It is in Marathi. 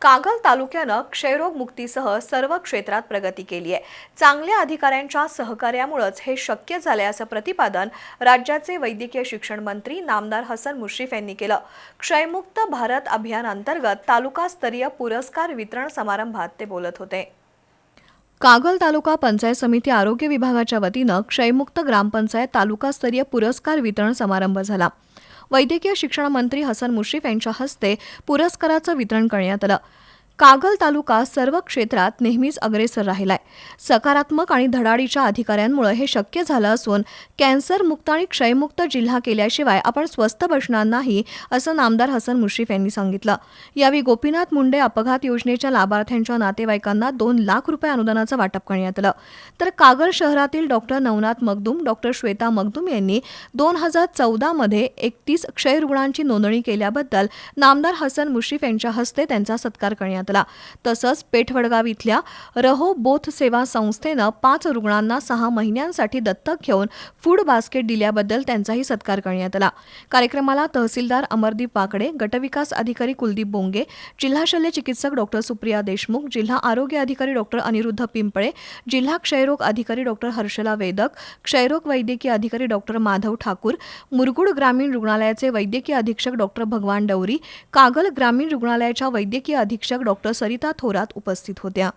कागल तालुक्यानं क्षयरोग मुक्तीसह सर्व क्षेत्रात प्रगती केली आहे. चांगल्या अधिकाऱ्यांच्या सहकार्यामुळेच हे शक्य झाले असं प्रतिपादन राज्याचे वैद्यकीय शिक्षण मंत्री नामदार हसन मुश्रीफ यांनी केलं. क्षयमुक्त भारत अभियानांतर्गत तालुकास्तरीय पुरस्कार वितरण समारंभात ते बोलत होते. कागल तालुका पंचायत समिती आरोग्य विभागाच्या वतीनं क्षयमुक्त ग्रामपंचायत तालुकास्तरीय पुरस्कार वितरण समारंभ झाला. वैद्यकीय शिक्षण मंत्री हसन मुश्रीफ यांच्या हस्ते पुरस्काराचं वितरण करण्यात आलं. कागल तालुका सर्व क्षेत्रात नेहमीच अग्रेसर राहिलाय. सकारात्मक आणि धडाडीच्या अधिकाऱ्यांमुळे हे शक्य झालं असून कॅन्सर मुक्त आणि क्षयमुक्त जिल्हा केल्याशिवाय आपण स्वस्थ बसणार नाही असं नामदार हसन मुश्रीफ यांनी सांगितलं. यावेळी गोपीनाथ मुंडे अपघात योजनेच्या लाभार्थ्यांच्या नातेवाईकांना दोन लाख रुपये अनुदानाचं वाटप करण्यात आलं. तर कागल शहरातील डॉक्टर नवनाथ मगदूम डॉक्टर श्वेता मगदूम यांनी दोन हजार चौदामध्ये एकतीस क्षयरुग्णांची नोंदणी केल्याबद्दल नामदार हसन मुश्रीफ यांच्या हस्ते त्यांचा सत्कार करण्यात घातला. तसंच पेठवडगाव इथल्या रहो बोथ सेवा संस्थेनं पाच रुग्णांना सहा महिन्यांसाठी दत्तक घेऊन फूड बास्केट दिल्याबद्दल त्यांचाही सत्कार करण्यात आला. कार्यक्रमाला तहसीलदार अमरदीप वाकडे गटविकास अधिकारी कुलदीप बोंगे जिल्हा शल्य चिकित्सक डॉक्टर सुप्रिया देशमुख जिल्हा आरोग्य अधिकारी डॉक्टर अनिरुद्ध पिंपळे जिल्हा क्षयरोग अधिकारी डॉक्टर हर्षला वेदक क्षयरोग वैद्यकीय अधिकारी डॉक्टर माधव ठाकूर मुरगुड ग्रामीण रुग्णालयाचे वैद्यकीय अधीक्षक डॉक्टर भगवान डवरी कागल ग्रामीण रुग्णालयाच्या वैद्यकीय अधीक्षक डॉक्टर सरिता थोरात उपस्थित होत्या.